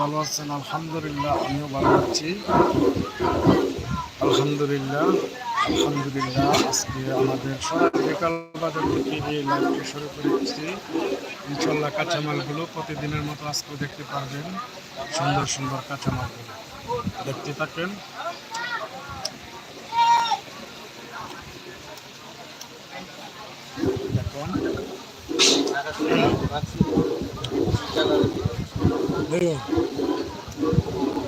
ভালো আছেন? আলহামদুলিল্লাহ, আমিও ভালো আছি। আলহামদুলিল্লাহ আলহামদুলিল্লাহ, আজকে আমাদের বিকাল বাজার থেকে এই লাইভটি শুরু করেছি। ইনশাল্লাহ কাঁচামালগুলো প্রতিদিনের মতো আজকে দেখতে পারবেন। সুন্দর সুন্দর কাঁচামালগুলো। দেখতে থাকেন। দেখুন।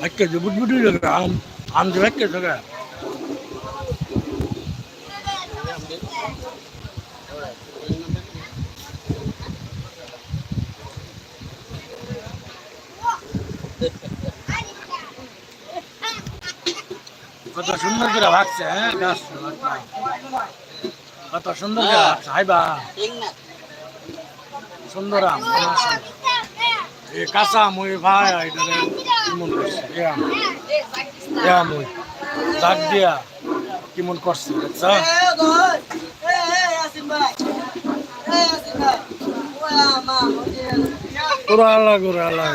এক কেজি বুটবুটি আম আম যে এক কেজি কত সুন্দর করে ভাগছে হ্যাঁ। কত সুন্দর করে ভাগছে হাইবা সুন্দর আম এই কাঁচা আম ওই ভাই এটা কেমন করছে। এ এ ওই। দাগ দিয়া কেমন করছে দেখছ? পুরো আল্লাহ করে আল্লাহ।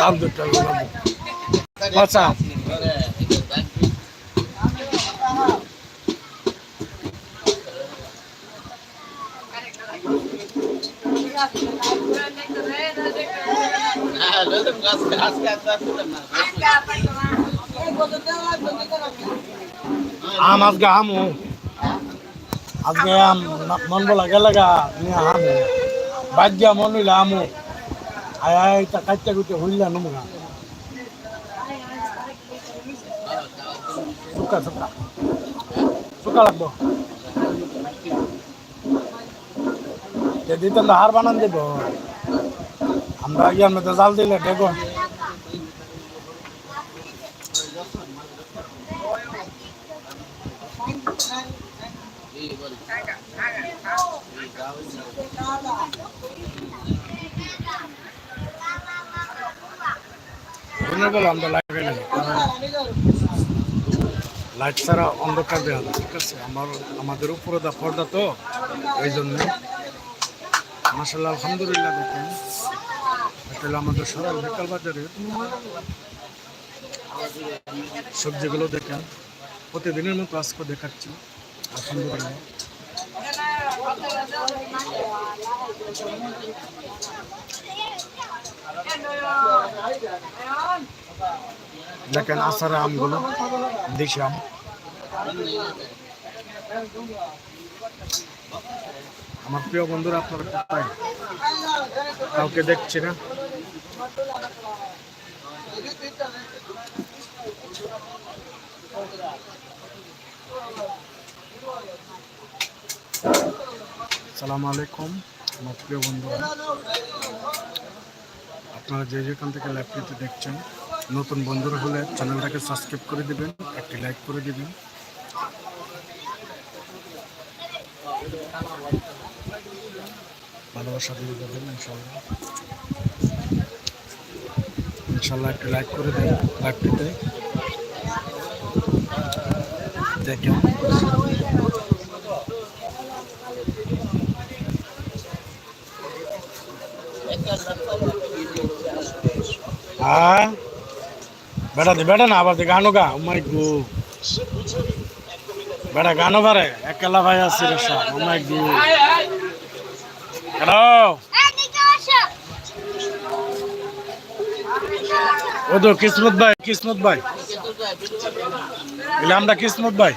দাম দুটা আম আজকে আমু। আজকে আম মন বলা গেলে আমু বাদ দিয়া মন হইলে আমু। আয় আয়, তা কাচ্চা কুচে হইলা নমু গা সুকা সুকা সুকা লাগবো। তো হার বানান দেব। আমরা ইয়ার মধ্যে জাল দিলে দেখো লাইট ছাড়া অন্ধকার দেওয়া ঠিক আছে? আমার, আমাদের উপরে দা পর্দা তো, ওই জন্য। মাসাল্লাহ আলহামদুলিল্লাহ এটা আমাদের বাজারের সবজিগুলো দেখেন। প্রতিদিনের মতো আজকে দেখাচ্ছি। দেখেন আসার আমগুলো, দেশি আম। আমার প্রিয় বন্ধুরা, আপনারা কাউকে দেখছি না। সালাম আলাইকুম, আমার প্রিয় বন্ধুরা। আপনারা যে যেখান থেকে ল্যাপটপে দেখছেন, নতুন বন্ধুরা হলে চ্যানেলটাকে সাবস্ক্রাইব করে দিবেন, একটি লাইক করে দিবেন। ভালোবাসা দিয়ে দেবেন ইনশাল্লাহ ইনশাল্লাহ একটি লাইক করে দেন লাইভটিতে দেখেন বেটা না, আবার দে গানো গা। ও মাই গো। বেটা গানো পারে একলা ভাই আছে রে সব, ও মাই হ্যালো? ও কিসমত ভাই কিসমত ভাই। এলে আমরা কিসমত ভাই।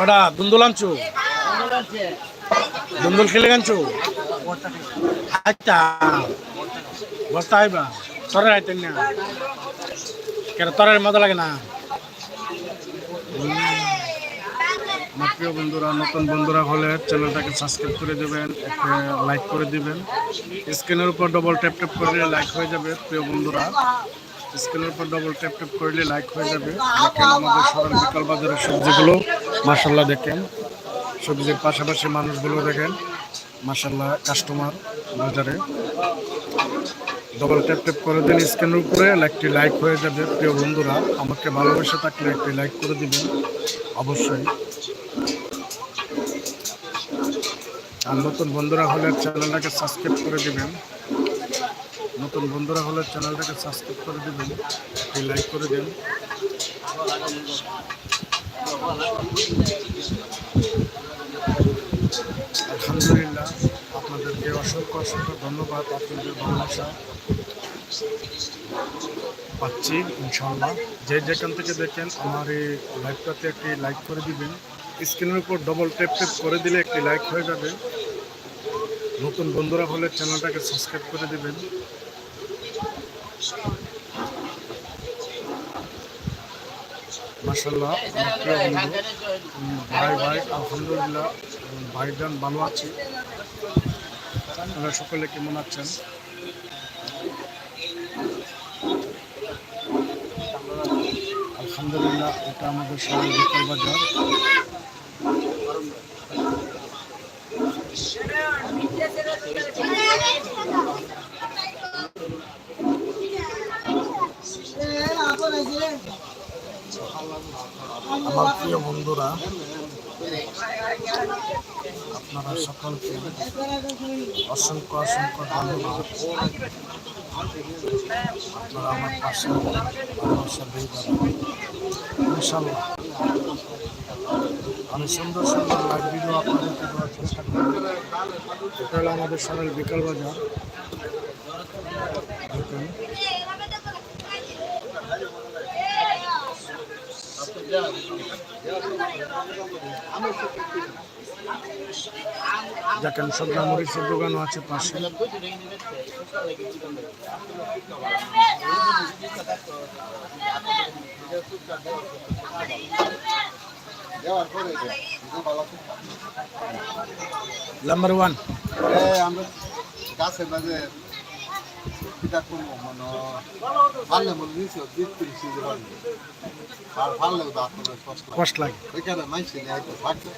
ওটা দুন্দুল আনছো? দুন্দুল খেলে আনছো? আচ্ছা। বস্তা আইবা। তরে আইতেন না। কেন তরের মজা লাগে না? আমার প্রিয় বন্ধুরা, নতুন বন্ধুরা হলে চ্যানেলটাকে সাবস্ক্রাইব করে দেবেন, একটা লাইক করে দিবেন। স্ক্রিনের উপর ডবল ট্যাপ ট্যাপ করলে লাইক হয়ে যাবে, প্রিয় বন্ধুরা। স্ক্রিনের উপর ডবল ট্যাপ ট্যাপ করলে লাইক হয়ে যাবে। আমাদের সরল বিকাল বাজারের সবজিগুলো মাসাল্লাহ দেখেন। সবজির পাশাপাশি মানুষগুলো দেখেন মাসাল্লাহ কাস্টমার বাজারে। ডবল ট্যাপ ট্যাপ করে দেন স্ক্রিনের উপরে একটি লাইক হয়ে যাবে। প্রিয় বন্ধুরা, আমাকে ভালোবেসে থাকলে একটি লাইক করে দিবেন, অবশ্যই। আর নতুন বন্ধুরা হলে চ্যানেলটাকে সাবস্ক্রাইব করে দিবেন। নতুন বন্ধুরা হলে চ্যানেলটাকে সাবস্ক্রাইব করে দিবেন, একটি লাইক করে দিন। আলহামদুলিল্লাহ। আপনাদেরকে অসংখ্য অসংখ্য ধন্যবাদ। আপনাদের ভালোবাসা পাচ্ছি ইনশাল্লাহ যে যেখান থেকে দেখেন আমার এই লাইভটাতে একটি লাইক করে দিবেন। স্ক্রিনের উপর ডবল টেপ টেপ করে দিলে একটি লাইক হয়ে যাবে। নতুন বন্ধুরা হলে চ্যানেলটাকে সাবস্ক্রাইব করে দিবেন। মাসাল্লাহ ভাই ভাই, আলহামদুলিল্লাহ, ভাইজান ভালো আছি। আপনারা সকলে কেমন আছেন? আলহামদুলিল্লাহ এটা আমাদের সবাই বিকাল বাজার। আমার প্রিয় বন্ধুরা আপনারা সকলকে অসংখ্য অসংখ্য ধন্যবাদ। আপনারা আমার পাশে ইনশাল্লাহ আমি সুন্দর সুন্দর লাইভ আপনাদেরকে দেওয়ার চেষ্টা এটা হলো আমাদের সকাল বিকাল বাজার। দেখুন। দেখেন সবরা মরিচের দোকানও আছে পাশে। নাম্বার ওয়ান আমরা গাছের মাঝে কিতা করব মানে পারলে মনে নিয়েছি দিক করে সিজে পারবে আর পারলে দাঁত করে কষ্ট কষ্ট লাগে ওইখানে মাইছে হয়তো থাকতো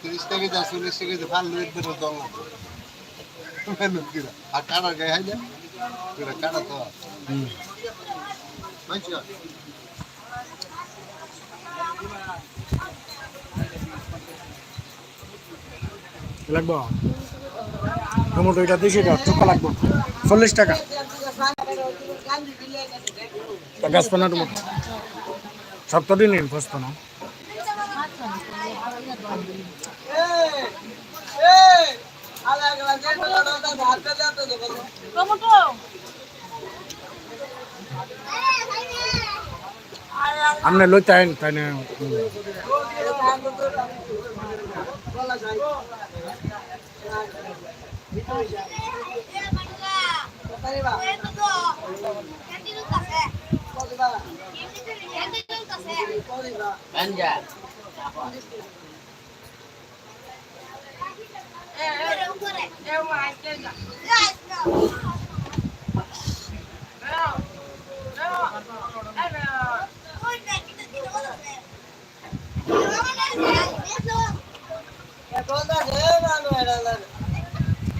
তিরিশ টাকা যা চল্লিশ টাকা যে পারলে এদের দল মেহনত আর কাটা গায়ে হাইলে করে কাটা তো। মাইছে টমেটো এটা দুইশো টাকা চোখা লাগবো। চল্লিশ টাকা। গাছপানা টমেটো সপ্তাহ দিন নিন গাছপানা টমেটো আপনি লই তাই তাই না Gönderdi, ben de herhalde.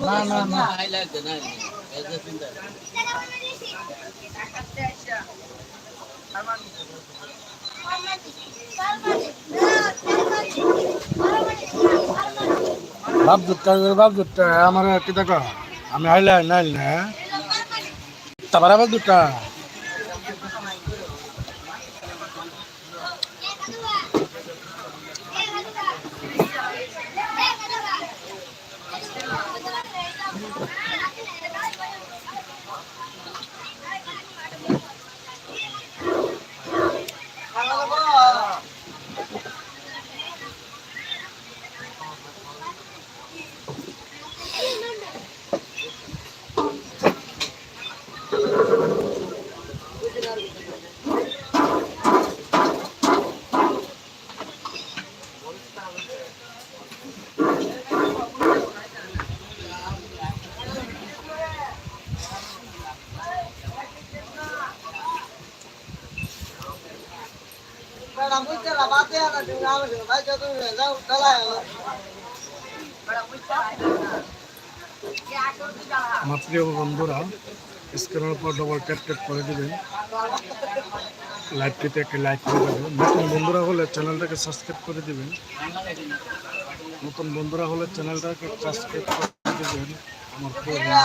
না না না বাপ দুটা বাপ দুটা আমার কি দেখো আমি আইলে নাইল না তারপর আবার আমার প্রিয় বন্ধুরা স্ক্রিনের উপর ডবল ট্যাপ ট্যাপ করে দেবেন। লাইভটিতে একটি লাইক করে দেবেন। নতুন বন্ধুরা হলে চ্যানেলটাকে সাবস্ক্রাইব করে দেবেন। নতুন বন্ধুরা হলে চ্যানেলটাকে সাবস্ক্রাইব করে দেবেন। আমার প্রিয় বন্ধুরা।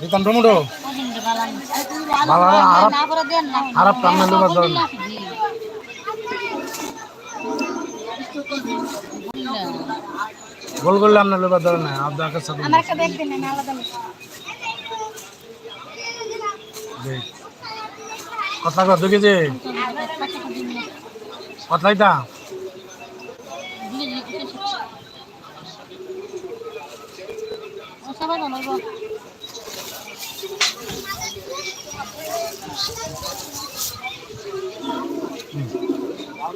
দিতাম টমেটো ভালো হারাপ হারাপ টান্না দেবার ধরেন গোল করলে আপনার লেবার ধরে না আপনার কাছে আমার একটা ব্যাগ দেন আলাদা কেজি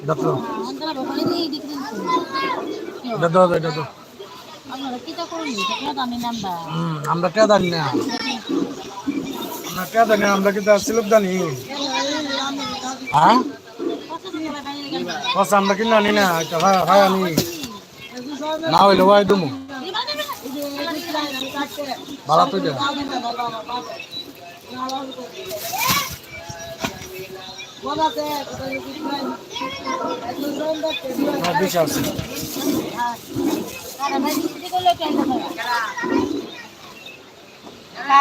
দাও হুম আমরা কে জানি না। আমরা কে জানি আমরা কিন্তু সিলুক জানি। হ্যাঁ? কস আমরা কিন্তু আনি না আনি না হইলে ভাই দুমু। ভালো তো এটা না বেশি আছে।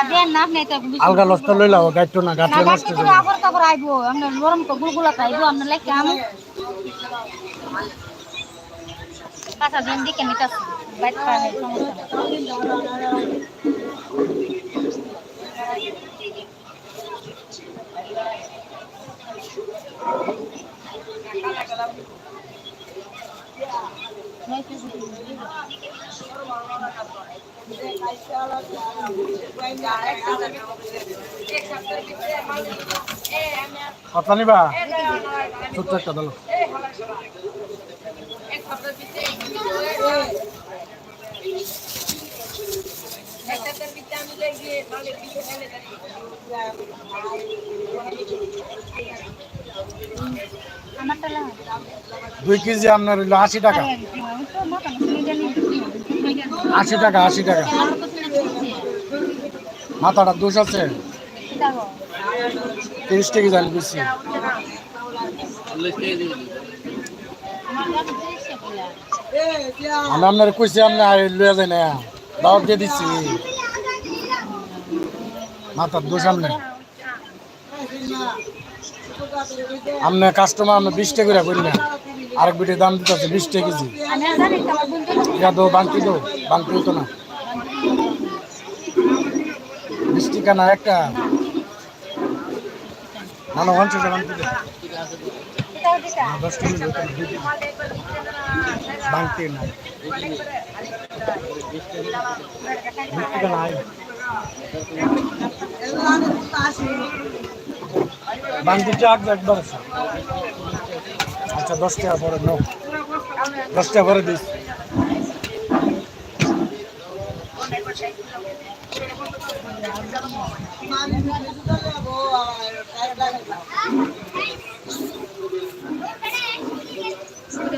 দেন না আপনি তো আলগা লস্তা লইলা ও গাইতো না গাটলে নষ্ট করে আবার তারপর আইবো আমরা গরম তো গুলগুলা খাইবো আমরা লাগে আমি কাঁচা দিন দিকে বাইট পারে কথা নিবা ছোট্ট একটা দল দুই কেজি আপনার আশি টাকা। আশি টাকা আশি টাকা। মাথাটা দোষ আছে? তিরিশ টাকা জানি বেশি আমি আপনার কইছি, আপনি আর লইয়া যায় না দাওয়াত দিয়ে দিচ্ছি। মাথার দোষ আপনি কাস্টমার আপনি বিশ টাকা করে করি না আরেক বিটের দাম দিতে আছে বিশ টাকা কেজি। আমি তো এটা দো বাংটি দো বাংটি হতো না। বিশ টাকা না একটা। না না পঞ্চাশ বাংটি দে। এটাও দিতা না, দশ টাকা হতো না দুই টাকা। বাংটি নাই বিশ টাকা নাই বাংটি চাক একবার আছে। আচ্ছা দশ টাকা পরে নো দশ টাকা পরে দিস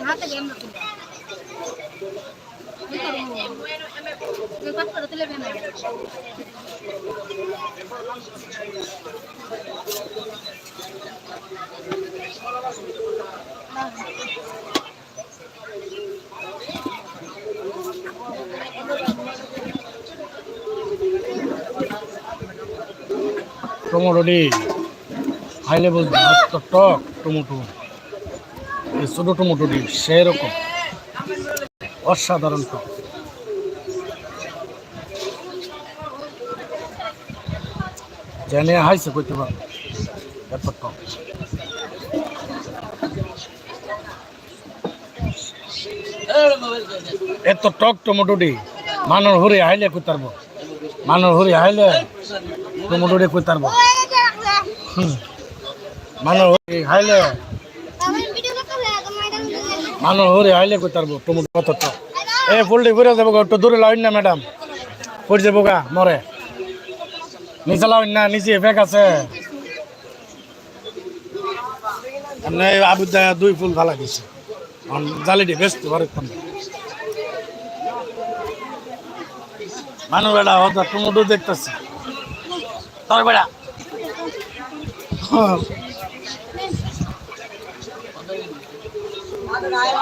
হাতে গেম না তুমি তুই কত করে তুলে বেনা টমেটো ডি হাই লেভেল টক টমেটো এই ছোট টমেটো ডি সেরকম। অসাধারণ টক জেনে হাইছে কইতে পারব এত টক এত টক টমেটো ডি মানুষ হরে হাইলে কই পারব মানুষ হরে হাইলে টমেটো ডি কই হুম। মানুষ হরে হাইলে মানুষ হরে হাইলে কই পারব টমেটো কত এ ফুলটি ঘুরে যাব একটু দূরে লাইন না, ম্যাডাম। পড়ে যাব গা, মরে। নিচে লাইন না নিচে ফেক আছে। এমনি আবুদা দুই ফুল ভালো দিছে। জালিটি বেস্ট ঘরে মানুষ বেড়া হতা টমেটো দেখতেছি। তবে বেড়া। Yeah.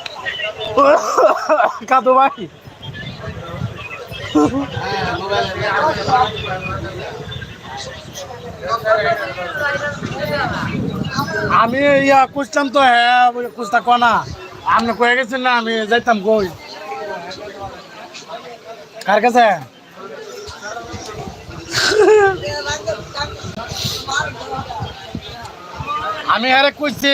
কাদু ভাই আমি ইয়া খুঁজতাম তো হ্যাঁ খুঁজতা কনা আপনি কয়ে গেছেন না, আমি যাইতাম কই? কার কাছে? আমি আরে কইছি।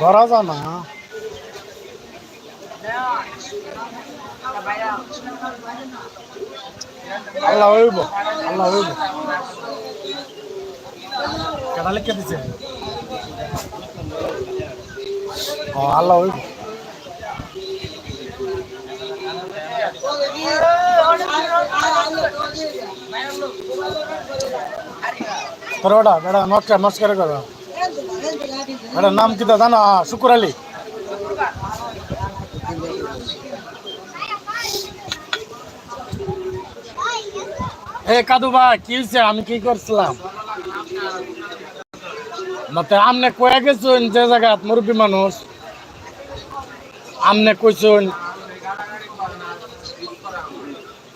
ধরা যা না। আল্লাহ হইব আল্লাহ হইব। কেনা লিখে দিছে? আল্লাহ হইব। তোর বেটা নমস্কার নমস্কার করো। নাম কিতা জানো? শুকুর আলী। এ, কাদু ভাই, কি হয়েছে আমি কি করছিলাম? মতে আমনে কয়ে গেছুন যে জায়গাত মুরব্বী মানুষ, আমনে কইছুন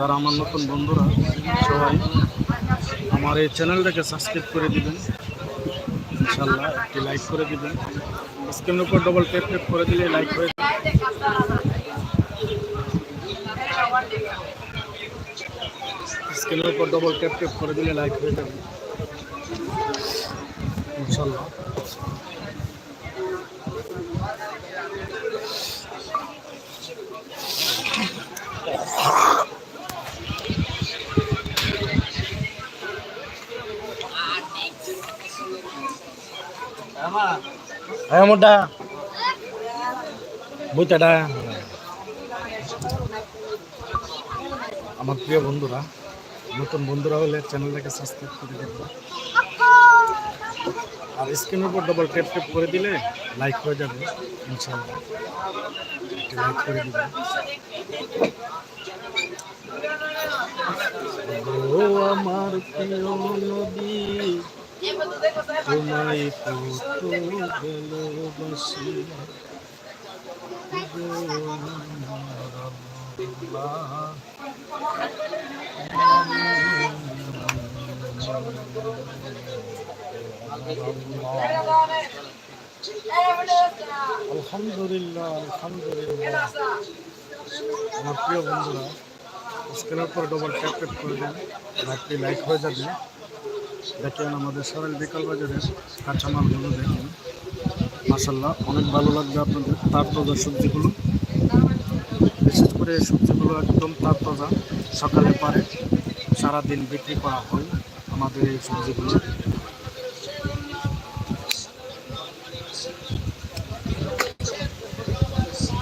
যারা আমার নতুন বন্ধুরা, সবাই আমার এই চ্যানেলটাকে সাবস্ক্রাইব করে দিবেন। ইনশাল্লাহ একটি লাইক করে দিবেন। স্ক্রিনের উপর ডবল ট্যাপ ট্যাপ করে দিলে লাইক হয়ে স্ক্রিনের উপর ডবল ট্যাপ ট্যাপ করে দিলে লাইক হয়ে যাবে। ইনশাল্লাহ। হ্যাঁ মোটা। বইটাটা আমার প্রিয় বন্ধুরা, নতুন বন্ধুরা হলে চ্যানেলটাকে সাবস্ক্রাইব করে দেবেন আর স্ক্রিনের উপর ডবল ট্যাপ ট্যাপ করে দিলে লাইক হয়ে যাবে লাইক করে আমার প্রিয় নদী। তোমায় কত ভালোবাসি। আলহামদুলিল্লাহ আলহামদুলিল্লাহ আমার প্রিয় বন্ধুরা স্ক্রিনের উপর ডবল ট্যাপ করে দেন লাইক হয়ে যাবে দেখেন আমাদের সরাইল বিকাল বাজারের কাঁচামালগুলো দেখেন মাসাল্লাহ অনেক ভালো লাগবে আপনাদের। তার তাজা সবজিগুলো, বিশেষ করে সবজিগুলো একদম তার তাজা, সকালে পারে, সারাদিন বিক্রি করা হয় আমাদের এই সবজিগুলো।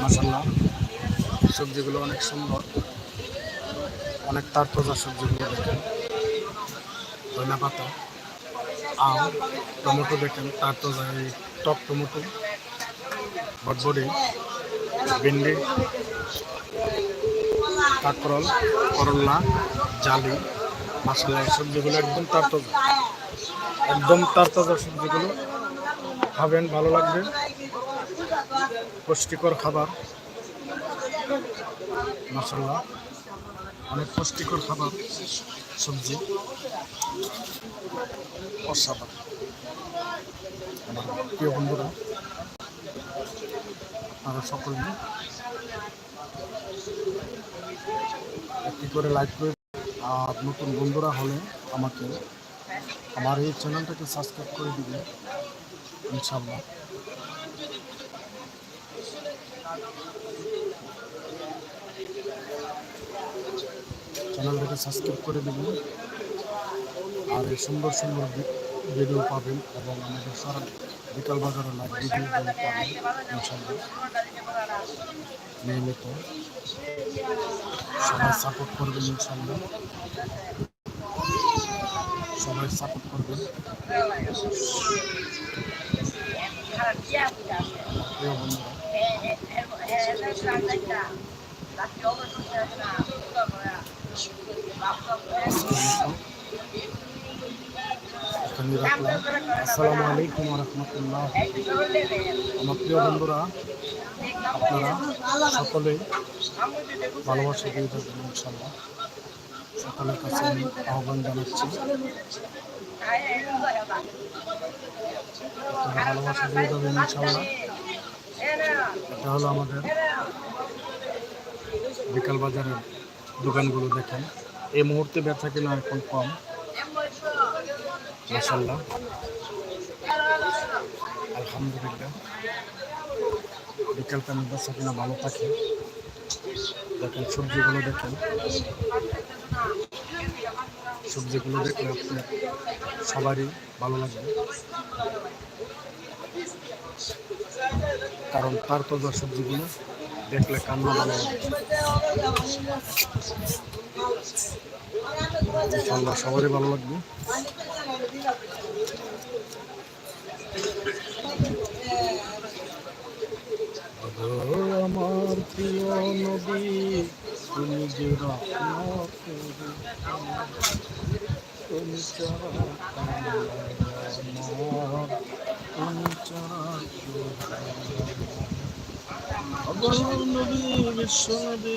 মাসাল্লাহ সবজিগুলো অনেক সুন্দর, অনেক তার তাজা সবজিগুলো দেখেন। ধনা পাতা আম টমেটো দেখেন, তার এই টক টমেটো, বটবডি, ভেন্ডি, কাঁকরল করল্লা জালি, মশলা, এই সবজিগুলো একদম তার একদম তার সবজিগুলো। খাবেন, ভালো লাগবে। পুষ্টিকর খাবার। মশলা অনেক পুষ্টিকর খাবার, সবজি। অসাধারণ। আমার প্রিয় বন্ধুরা আপনারা সকলে একটি করে লাইক করে আর নতুন বন্ধুরা হলে আমাকে আমার এই চ্যানেলটাকে সাবস্ক্রাইব করে দিবেন ইনশাল্লাহ চ্যানেলটাকে সাবস্ক্রাইব করে দেবেন আর এই সুন্দর সুন্দর ভিডিও পাবেন এবং আমাদের সারা বিকাল বাজারের লাইভ ভিডিওগুলো পাবেন ইনশাল্লাহ নিয়মিত। সবাই সাপোর্ট করবেন ইনশাল্লাহ সবাই সাপোর্ট করবেন। প্রিয় বন্ধুরা। আসসালামু আলাইকুম রহমতুল্লাহ আমার প্রিয় বন্ধুরা, আপনারা সকলেই ভালোবাসা দিয়ে যাবেন ইনশাল্লাহ সকলের কাছে আমি আহ্বান জানাচ্ছি। ভালোবাসা দিয়ে যাবেন ইনশাল্লাহ এটা হলো আমাদের বিকাল বাজারের দোকানগুলো দেখেন। এই মুহূর্তে ব্যথা কিনা এখন কম। মাসাল্লাহ আলহামদুলিল্লাহ। বিকাল টাইমে ব্যথা কিনা ভালো থাকে। দেখেন সবজিগুলো দেখেন। সবজিগুলো দেখলে আপনার সবারই ভালো লাগবে। কারণ তার তো সবজিগুলো, দেখলে কান্না ভালো লাগবে সবারই ভালো লাগবে। আমার প্রিয় নদী তুমি যে তুমি নবী বিশ্ব নবী।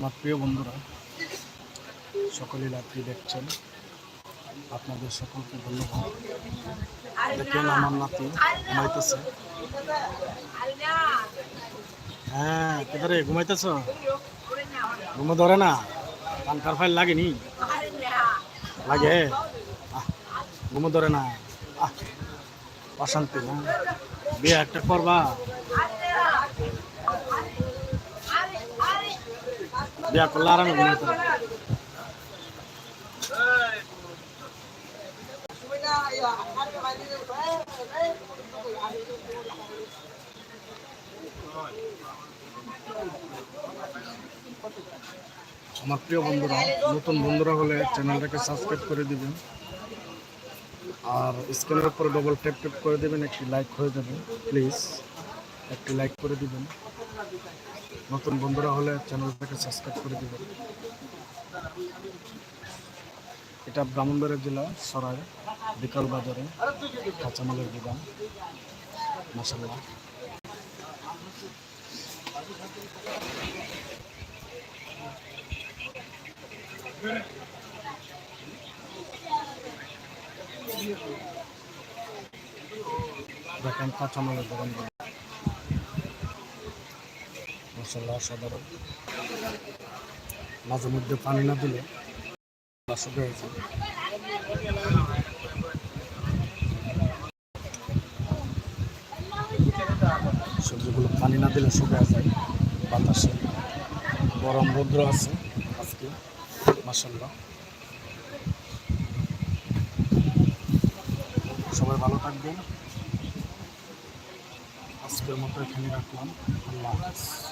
আমার প্রিয় বন্ধুরা সকলেই রাত্রি দেখছেন। আপনাদের সকলকে ধন্যবাদ। দেখেন আমার নাতি ঘুমাইতেছে। হ্যাঁ কেদারে ঘুমাইতেছ? ঘুমো ধরে না? পানকার ফাইল লাগেনি? লাগে? ঘুমো ধরে না? আহ, অশান্তি না বিয়ে একটা করবা? আমার প্রিয় বন্ধুরা, নতুন বন্ধুরা হলে চ্যানেলটাকে সাবস্ক্রাইব করে দিবেন। আর স্ক্রিনের উপরে ডবল ট্যাপ ট্যাপ করে দেবেন, একটি লাইক হয়ে যাবে প্লিজ একটি লাইক করে দিবেন। নতুন বন্ধুরা হলে চ্যানেলটাকে সাবস্ক্রাইব করে দিবেন। এটা ব্রাহ্মণবাড়িয়া জেলা, সরাই, বিকাল বাজারে, কাঁচামালের দোকান মশাল্লা দেখেন কাঁচামালের দোকান মশলা সাধারণ মাঝে মধ্যে পানি না দিলে সবজিগুলো পানি না দিলে শুকিয়ে যায়, বাতাসে গরম রৌদ্র আছে আজকে মাসাল্লাহ সবাই ভালো থাকবেন। আজকের মতো এখানে রাখলাম। আল্লাহ হাফেজ।